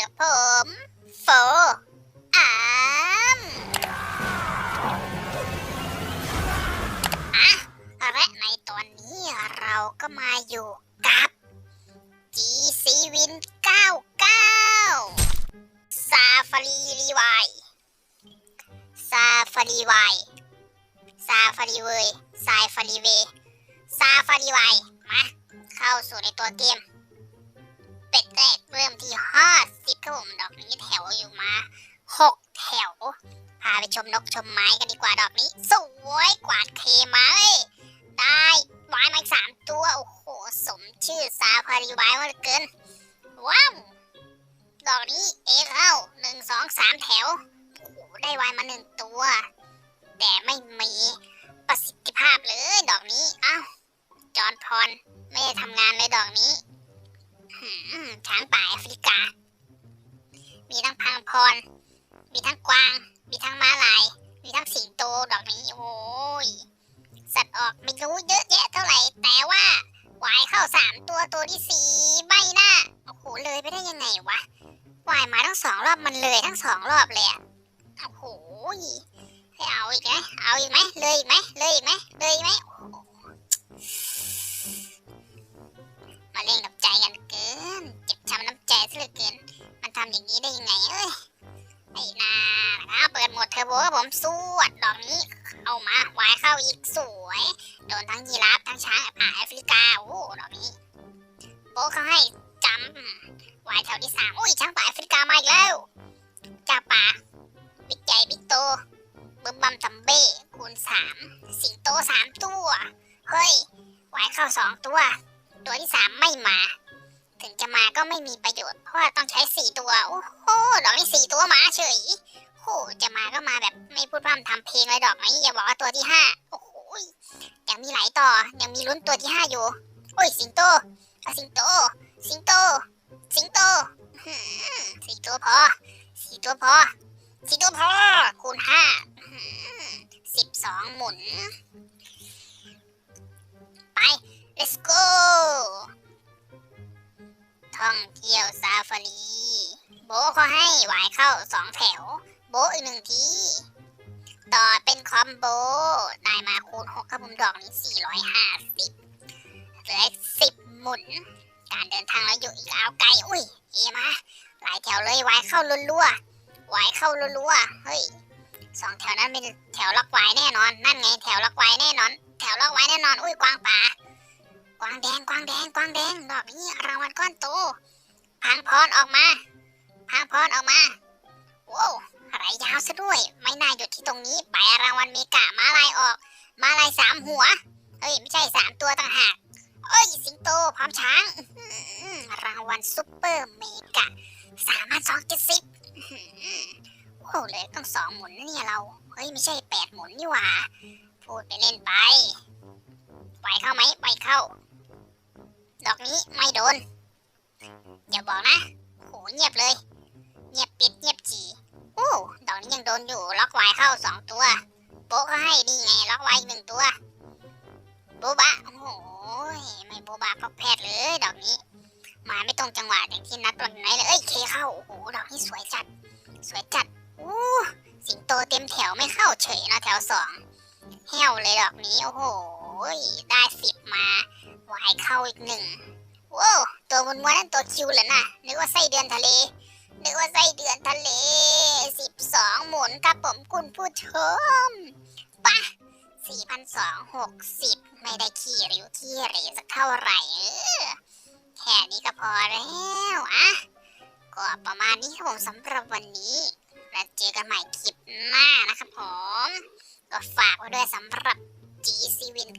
กับผมโฟอามอะและในตอนนี้เราก็มาอยู่กับ GC Win 99ซาฟารีรีไวซาฟารีไวซาฟารีเวยซายฟารีเวซาฟารีไวมาเข้าสู่ในตัวเกม เริ่มที่ห้าสิบครับผมดอกนี้แถวอยู่มาหกแถว พาไปชมนกชมไม้กันดีกว่าดอกนี้ สวยกวาดเคมาเอ้ยได้วายมาอีกสามตัว โอ้โห สมชื่อซาพารีไวายมากเกิน ว้าวดอกนี้เอเข้าหนึ่งสองสามแถวโอ้โหได้วายมาหนึ่งตัว แต่ไม่มีประสิทธิภาพเลยดอกนี้ เอ้า จอนพร ไม่ได้ทำงานเลยดอกนี้ ช้างป่าแอฟริกา มีทั้งพังพร มีทั้งกวาง มีทั้งม้าลาย มีทั้งสิงโตดอกนี้โอ้ย สัตว์ออกไม่รู้เยอะแยะเท่าไหร่ แต่ว่าวายเข้าสามตัวตัวที่สี่ใบหน้า โอ้โห เลยไปได้ยังไงวะวายมาทั้งสองรอบมันเลยทั้งสองรอบเลยอะโอ้โหให้เอาอีกไหมเอาอีกไหมเลยอีกไหมเลยอีกไหมเลยอีกไหม มาเล่นกับใจกันเกิน เจ็บช้ำน้ำใจซะเหลือเกิน มันทำอย่างนี้ได้ยังไงเอ้ย ไอ้นานะครับเปิดโหมดเทอร์โบครับผมสวดดอกนี้ เอามาวายเข้าอีกสวย โดนทั้งยีราฟทั้งช้างป่าแอฟริกา โอ้ดอกนี้ โบเขาให้จำวายแถวที่สามอุ้ยช้างป่าแอฟริกามาอีกแล้วจ้าป่าบิ๊กใหญ่บิ๊กโตบึมบัมตัมเบ้คูณสามสิงโตสามตัว เฮ้ยวายเข้าสองตัว ตัวที่สามไม่มา ถึงจะมาก็ไม่มีประโยชน์ เพราะว่าต้องใช้สี่ตัว โอ้โห ดอกนี้สี่ตัวมาเฉยโอ้จะมาก็มาแบบไม่พูดพร่ำทำเพลงเลยดอกนี้อย่าบอกว่าตัวที่ห้าโอ้โหยังมีหลายต่อ ยังมีลุ้นตัวที่ห้าอยู่ โอ้ยสิงโตเอาสิงโต สิงโต สิงโตสี่ตัวพอสี่ตัวพอสี่ตัวพอคูณห้าสิบสองหมุน let's go ท่องเที่ยวซาฟารี โบเขาให้หวายเข้าสองแถว โบอีกหนึ่งที ต่อเป็นคอมโบ ได้มาคูณหกครับผมดอกนี้สี่ร้อยห้าสิบเหลือสิบหมุน การเดินทางเราอยู่อีกยาวไกล อุ้ยเอมาหลายแถวเลยหวายเข้ารัวๆหวายเข้ารัวๆ เฮ้ยสองแถวนั้นเป็นแถวล็อกไว้แน่นอน นั่นไงแถวล็อกไว้แน่นอน แถวล็อกไว้แน่นอน อุ้ยกวางป่า กวางแดงกวางแดงกวางแดงดอกนี้รางวัลก้อนโตพังพรออกมาพังพรออกมาว้าวไหลยาวซะด้วย ไม่น่าหยุดที่ตรงนี้ไปรางวัลเมกะมาลายออก มาลายสามหัวเอ้ยไม่ใช่สามตัวต่างหากเอ้ยสิงโตพร้อมช้างรางวัลซุปเปอร์เมกะสามพันสองเจ็ดสิบโอ้เลยต้องสองหมุนนะเนี่ยเราเฮ้ยไม่ใช่แปดหมุนนี่หว่าพูดไปเล่นไปไหวเข้าไหมไหวเข้า ดอกนี้ไม่โดน อย่าบอกนะ โหเงียบเลย เงียบปิดเงียบจีโอ้ดอกนี้ยังโดนอยู่ล็อกไวเข้าสองตัว โป๊กก็ให้ดีไงล็อกไวหนึ่งตัวโบบะ โอ้โหไม่โบบะก็แพทเลย ดอกนี้ มาไม่ตรงจังหวะอย่างที่นัดวันไหนเลย เอ้ยเคเข้า โอ้โห ดอกนี้สวยจัด สวยจัดอู้สิงโตเต็มแถวไม่เข้าเฉยนะแถวสองแห้วเลยดอกนี้ โอ้โห ได้สิบมาวายเข้าอีกหนึ่งว้าวตัวมุนม้วนนั่นตัวคิวเหรอนะนึกว่าไส้เดือนทะเล นึกว่าไส้เดือนทะเลสิบสองหมุนครับผมคุณผู้ชมปะสี่พันสองหกสิบไม่ได้ขี่ริ้วที่เหรสักเท่าไหร่แค่นี้ก็พอแล้วอะก็ประมาณนี้ครับผมสำหรับวันนี้แล้วเจอกันใหม่คลิปหน้านะครับผม ก็ฝากไว้ด้วยสำหรับ GC Win